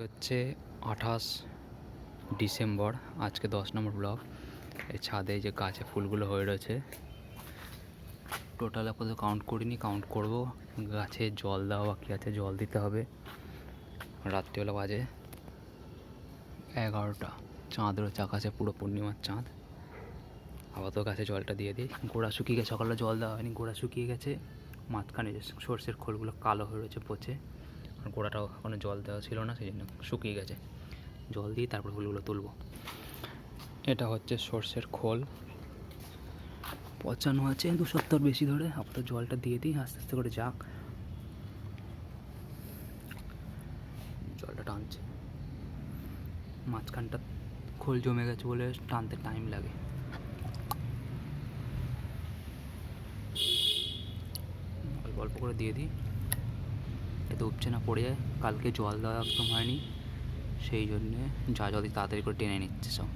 হচ্ছে আঠাশ ডিসেম্বর, আজকে দশ নম্বর ব্লক। এই ছাদে যে গাছে ফুলগুলো হয়ে রয়েছে। টোটাল আপাতত কাউন্ট করিনি কাউন্ট করব। গাছে জল দেওয়া বাকি আছে, জল দিতে হবে। রাত্রিবেলা বাজে এগারোটা। চাঁদ রয়েছে আকাশে পুরো পূর্ণিমার চাঁদ। আপাতত গাছে জলটা দিয়ে দিই। গোড়া শুকিয়ে গেছে সকালে জল দেওয়া হয়নি, গোড়া শুকিয়ে গেছে। মাঝখানে সর্ষের খোলগুলো কালো হয়ে রয়েছে, পচে। আর গোড়াটাও এখনও জল দেওয়া ছিল না, সেই জন্য শুকিয়ে গেছে। জল দিয়ে তারপর ফুলগুলো তুলবো। এটা হচ্ছে সর্ষের খোল। পচানো আছে দু সপ্তাহ বেশি ধরে। আপাতত জলটা দিয়ে দিই, আস্তে আস্তে করে যাক। জলটা টানছে। মাঝখানটা খোল জমে গেছে বলে টানতে টাইম লাগে। অল্প অল্প করে দিয়ে দিই। এতে উপচে না, পড়ে যায়। কালকে জল দেওয়া একদম হয়নি। সেই জন্যে যা জলদি তাড়াতাড়ি করে টেনে নিচ্ছে সব।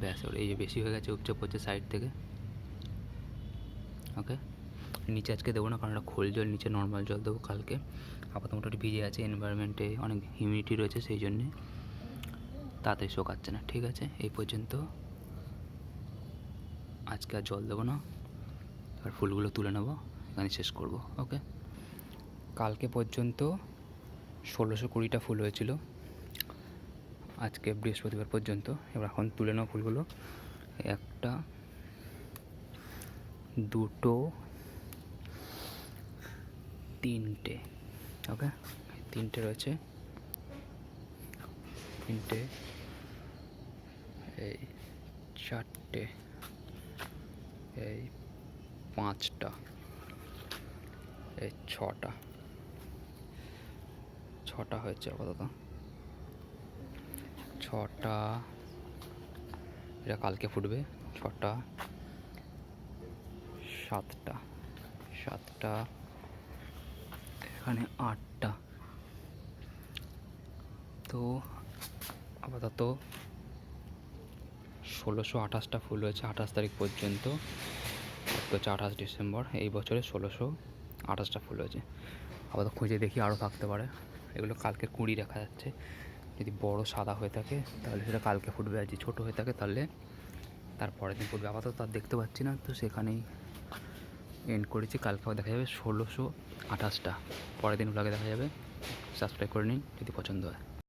ব্যাস ওর এই যে বেশি হয়ে গেছে, উপচে পড়ছে সাইড থেকে। ওকে? নিচে আজকে দেবো না, কারণ এটা খোল জল, নিচে নর্মাল জল দেবো কালকে। আপাতত মোটামুটি ভিজে আছে এনভায়রনমেন্টে অনেক হিউমিডিটি রয়েছে, সেই জন্যে তাড়াতাড়ি শোকাচ্ছে না, ঠিক আছে? এই পর্যন্ত। আজকে আর জল দেবো না। আর ফুলগুলো তুলে নেব এখানে শেষ করব ওকে কালকে পর্যন্ত ষোলোশো কুড়িটা ফুল হয়েছিল। আজকে বৃহস্পতিবার পর্যন্ত, এবার এখন তুলে নেওয়া ফুলগুলো। একটা, দুটো, তিনটে ওকে তিনটে রয়েছে। তিনটে, এই চারটে, এই পাঁচটা। এই ছটা। ছটা হয়েছে আপাতত। ছটা। এটা কালকে ফুটবে। ছটা। সাতটা। সাতটা। এখানে আটটা। তো আপাতত ষোলোশো আঠাশটা ফুল হয়েছে আঠাশ তারিখ পর্যন্ত। আজকে হচ্ছে আঠাশ ডিসেম্বর, এই বছরে ষোলোশো আঠাশটা ফুল হয়েছে। আপাতত খুঁজে দেখি আরও থাকতে পারে। এগুলো কালকে কুড়ি দেখা যাচ্ছে। যদি বড় সাদা হয়ে থাকে, তাহলে সেটা কালকে ফুটবে। আর যদি ছোটো হয়ে থাকে, তাহলে তার পরের দিন ফুটবে। আপাতত তার দেখতে পাচ্ছি না, তো সেখানেই এন্ড করেছি। কালকে আবার দেখা যাবে ষোলোশো আঠাশটা। পরের দিন ব্লগে দেখা যাবে। সাবস্ক্রাইব করে নিন, যদি পছন্দ হয়।